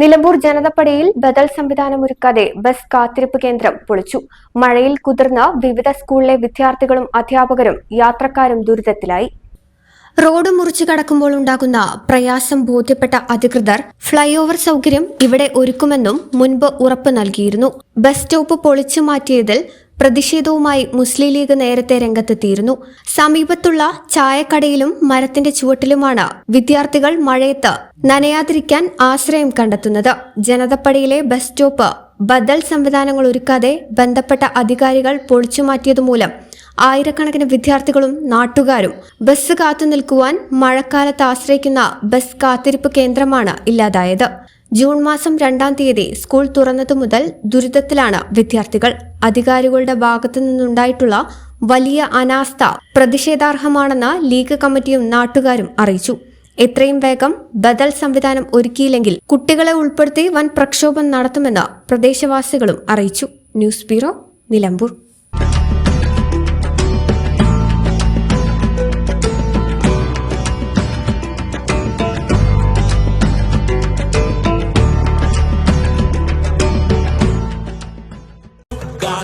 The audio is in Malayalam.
നിലമ്പൂർ ജനതപ്പടിയിൽ ബദൽ സംവിധാനമൊരുക്കാതെ ബസ് കാത്തിരിപ്പ് കേന്ദ്രം പൊളിച്ചു. മഴയിൽ കുതിർന്ന വിവിധ സ്കൂളിലെ വിദ്യാർത്ഥികളും അധ്യാപകരും യാത്രക്കാരും ദുരിതത്തിലായി. റോഡ് മുറിച്ചു കടക്കുമ്പോൾ ഉണ്ടാകുന്ന പ്രയാസം ബോധ്യപ്പെട്ട അധികൃതർ ഫ്ലൈഓവർ സൗകര്യം ഇവിടെ ഒരുക്കുമെന്നും മുൻപ് ഉറപ്പ് നൽകിയിരുന്നു. ബസ് സ്റ്റോപ്പ് പൊളിച്ചു മാറ്റിയതിൽ പ്രതിഷേധവുമായി മുസ്ലിം ലീഗ് നേരത്തെ രംഗത്തെത്തിയിരുന്നു. സമീപത്തുള്ള ചായക്കടയിലും മരത്തിന്റെ ചുവട്ടിലുമാണ് വിദ്യാർത്ഥികൾ മഴയത്ത് നനയാതിരിക്കാൻ ആശ്രയം കണ്ടെത്തുന്നത്. ജനതപ്പടിയിലെ ബസ് സ്റ്റോപ്പ് ബദൽ സംവിധാനങ്ങൾ ഒരുക്കാതെ ബന്ധപ്പെട്ട അധികാരികൾ പൊളിച്ചുമാറ്റിയതുമൂലം ആയിരക്കണക്കിന് വിദ്യാർത്ഥികളും നാട്ടുകാരും ബസ് കാത്തു നിൽക്കുവാൻ മഴക്കാലത്ത് ആശ്രയിക്കുന്ന ബസ് കാത്തിരിപ്പ് കേന്ദ്രമാണ് ഇല്ലാതായത്. ജൂൺ മാസം രണ്ടാം തീയതി സ്കൂൾ തുറന്നതു മുതൽ ദുരിതത്തിലാണ് വിദ്യാർത്ഥികൾ. അധികാരികളുടെ ഭാഗത്തു നിന്നുണ്ടായിട്ടുള്ള വലിയ അനാസ്ഥ പ്രതിഷേധാർഹമാണെന്ന് ലീഗ് കമ്മിറ്റിയും നാട്ടുകാരും അറിയിച്ചു. എത്രയും വേഗം ബദൽ സംവിധാനം ഒരുക്കിയില്ലെങ്കിൽ കുട്ടികളെ ഉൾപ്പെടുത്തി വൻ പ്രക്ഷോഭം നടത്തുമെന്ന് പ്രദേശവാസികളും അറിയിച്ചു. News bureau Nilambur.